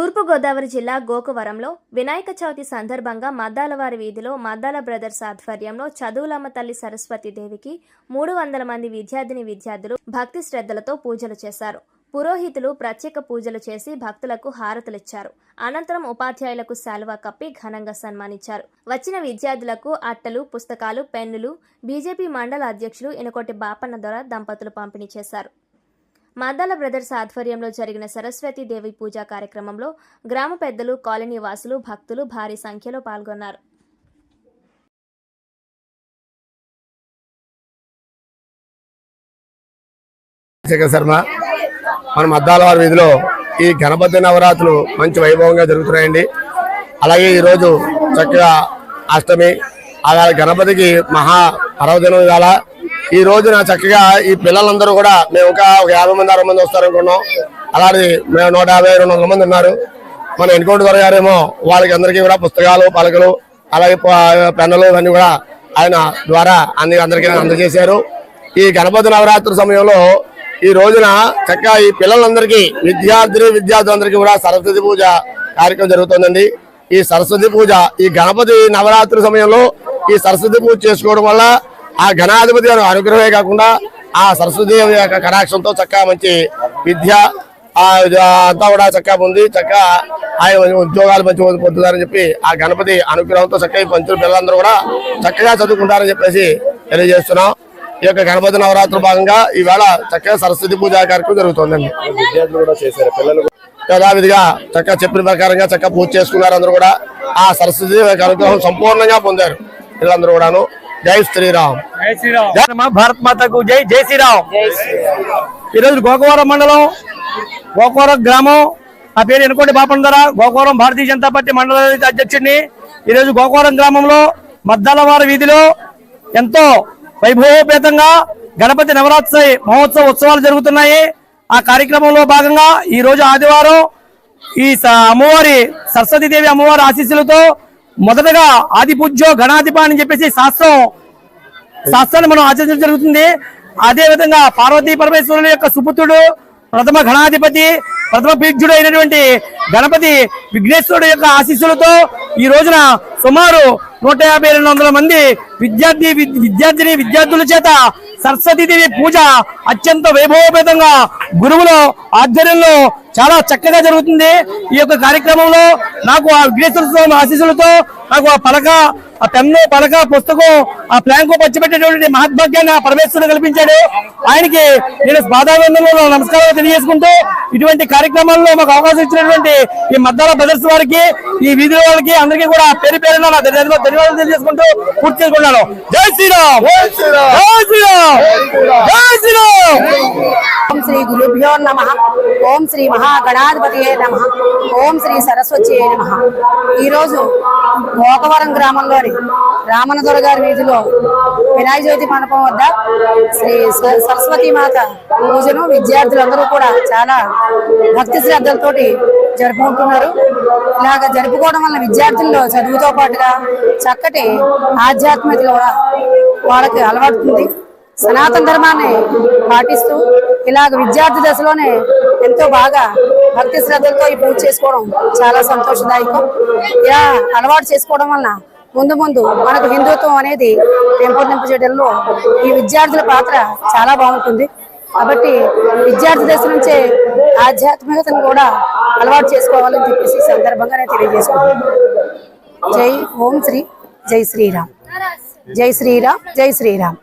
తూర్పుగోదావరి జిల్లా గోకవరంలో వినాయక చవితి సందర్భంగా మద్దాలవారి వీధిలో మద్దాల బ్రదర్స్ ఆధ్వర్యంలో చదువులమ్మ తల్లి సరస్వతి దేవికి మూడు వందల మంది విద్యార్థిని విద్యార్థులు భక్తి శ్రద్ధలతో పూజలు చేశారు. పురోహితులు ప్రత్యేక పూజలు చేసి భక్తులకు హారతులిచ్చారు. అనంతరం ఉపాధ్యాయులకు శాలువా కప్పి ఘనంగా సన్మానించారు. వచ్చిన విద్యార్థులకు అట్టలు పుస్తకాలు పెన్నులు బీజేపీ మండల అధ్యక్షులు ఇనకోటి బాపన్న ద్వారా దంపతులు పంపిణీ చేశారు. మద్దాల బ్రదర్స్ ఆధ్వర్యంలో జరిగిన సరస్వతి దేవి పూజా కార్యక్రమంలో గ్రామ పెద్దలు కాలనీ వాసులు భక్తులు భారీ సంఖ్యలో పాల్గొన్నారు. శర్మ మన మద్దాలవారి వీధిలో ఈ గణపతి నవరాత్రులు మంచి వైభవంగా జరుగుతున్నాయండి. అలాగే ఈరోజు చక్కగా అష్టమి అలాగే గణపతికి మహా పర్వదినం ఇవాళ. ఈ రోజున చక్కగా ఈ పిల్లలందరూ కూడా మేము ఇంకా ఒక యాభై మంది అరవై మంది వస్తారనుకున్నాం. అలాగే మేము నూట యాభై రెండు వందల మంది ఉన్నారు. మన ఎన్కౌంటర్ ద్వారా గారేమో వాళ్ళకి అందరికీ కూడా పుస్తకాలు పలకలు అలాగే పెన్నులు ఇవన్నీ కూడా ఆయన ద్వారా అన్ని అందరికీ అందజేశారు. ఈ గణపతి నవరాత్రి సమయంలో ఈ రోజున చక్కగా ఈ పిల్లలందరికీ విద్యార్థులు విద్యార్థులందరికీ కూడా సరస్వతి పూజ కార్యక్రమం జరుగుతుందండి. ఈ సరస్వతి పూజ ఈ గణపతి నవరాత్రి సమయంలో ఈ సరస్వతి పూజ చేసుకోవడం వల్ల ఆ గణాధిపతి గారి అనుగ్రహమే కాకుండా ఆ సరస్వతి దేవి యొక్క కటాక్షంతో చక్కగా మంచి విద్య అంతా కూడా చక్కగా ఉంది చక్కగా ఆయన ఉద్యోగాలు మంచి పొందుతారని చెప్పి ఆ గణపతి అనుగ్రహంతో చక్కగా పంచుల పిల్లలందరూ కూడా చక్కగా చదువుకుంటారని చెప్పేసి తెలియజేస్తున్నాం. ఈ యొక్క గణపతి నవరాత్రి భాగంగా ఈవేళ చక్కగా సరస్వతి పూజా కార్యక్రమం జరుగుతుందండి. విద్యార్థులు కూడా చేశారు. పిల్లలు కూడా యథావిధిగా చక్కగా చెప్పిన ప్రకారంగా చక్కగా పూజ చేసుకున్నారు అందరూ కూడా ఆ సరస్వతి అనుగ్రహం సంపూర్ణంగా పొందారు. పిల్లలందరూ కూడాను. జై శ్రీరామ్. జై అమ్మ భారత్ మాతకు జై జై శ్రీరామ్. ఈరోజు గోకవరం మండలం గోకవరం గ్రామం. ఆ పేరు ఎనుకోటి బాపందర గోకవరం భారతీయ జనతా పార్టీ మండల అధ్యక్షుడిని. ఈరోజు గోకవరం గ్రామంలో మద్దాలవారి వీధిలో ఎంతో వైభవోపేతంగా గణపతి నవరాత్రి మహోత్సవ ఉత్సవాలు జరుగుతున్నాయి. ఆ కార్యక్రమంలో భాగంగా ఈ రోజు ఆదివారం ఈ స- అమ్మవారి సరస్వతీదేవి అమ్మవారి ఆశీస్సులతో మొదటగా ఆది పూజ్యో గణాధిప అని చెప్పేసి శాస్త్రం శాస్త్రాన్ని మనం ఆచరించడం జరుగుతుంది. అదే విధంగా పార్వతీ పరమేశ్వరుల యొక్క సుపుత్రుడు ప్రథమ గణాధిపతి ప్రథమ పీఠుడు అయినటువంటి గణపతి విఘ్నేశ్వరుడు యొక్క ఆశీస్సులతో ఈ రోజున సుమారు నూట యాభై రెండు వందల మంది విద్యార్థి విద్యార్థిని విద్యార్థుల చేత సరస్వతీదేవి పూజ అత్యంత వైభవపేతంగా గురువుల ఆధ్వర్యంలో చాలా చక్కగా జరుగుతుంది. ఈ యొక్క కార్యక్రమంలో నాకు ఆ విఘ్నేశ్వర స్వామి ఆశీస్సులతో నాకు ఆ పలక ఆ పెన్ను పలక పుస్తకం ఆ ప్లాంకు పచ్చిపెట్టేటువంటి మహాత్భాగ్యాన్ని ఆ పరమేశ్వరుడు కల్పించాడు. ఆయనకి నేను బాధాబంధంలో నమస్కారాలు తెలియజేసుకుంటూ ఇటువంటి కార్యక్రమాల్లో మాకు అవకాశం ఇచ్చినటువంటి ఈ మద్దాల బ్రదర్స్ వారికి ఈ వీధుల వాళ్ళకి అందరికీ కూడా పేరు పేరున ధన్యవాదాలు ధన్యవాదాలు తెలియజేసుకుంటూ పూర్తి చేసుకుంటున్నాను. జై శ్రీరామ్. జై శ్రీరామ్. జై శ్రీరామ్. ఓం శ్రీ గురుభ్యో నమ. ఓం శ్రీ మహాగణాధిపతియే నమ. ఓం శ్రీ సరస్వతియే నమ. ఈరోజు గోకవరం గ్రామంలోని రామనదొర గారి వీధిలో వినాయక చవితి మండపం వద్ద శ్రీ సరస్వతి మాత పూజను విద్యార్థులందరూ కూడా చాలా భక్తి శ్రద్ధలతోటి జరుపుకుంటున్నారు. ఇలాగ జరుపుకోవడం వల్ల విద్యార్థుల్లో చదువుతో పాటుగా చక్కటి ఆధ్యాత్మికత కూడా వాళ్ళకి అలవాడుతుంది సనాతన ధర్మాన్ని పాటిస్తూ ఇలాగ విద్యార్థి దశలోనే ఎంతో బాగా భక్తి శ్రద్ధలతో ఈ పూజ చేసుకోవడం చాలా సంతోషదాయకం. ఇలా అలవాటు చేసుకోవడం వలన ముందు ముందు మనకు హిందుత్వం అనేది పెంపొందింపు చేయడంలో ఈ విద్యార్థుల పాత్ర చాలా బాగుంటుంది. కాబట్టి విద్యార్థి దశ నుంచే ఆధ్యాత్మికతను కూడా అలవాటు చేసుకోవాలని చెప్పేసి సందర్భంగా నేను తెలియజేసుకుంటున్నాను. జై ఓం శ్రీ జై శ్రీరామ్. జై శ్రీరామ్ జై శ్రీరామ్.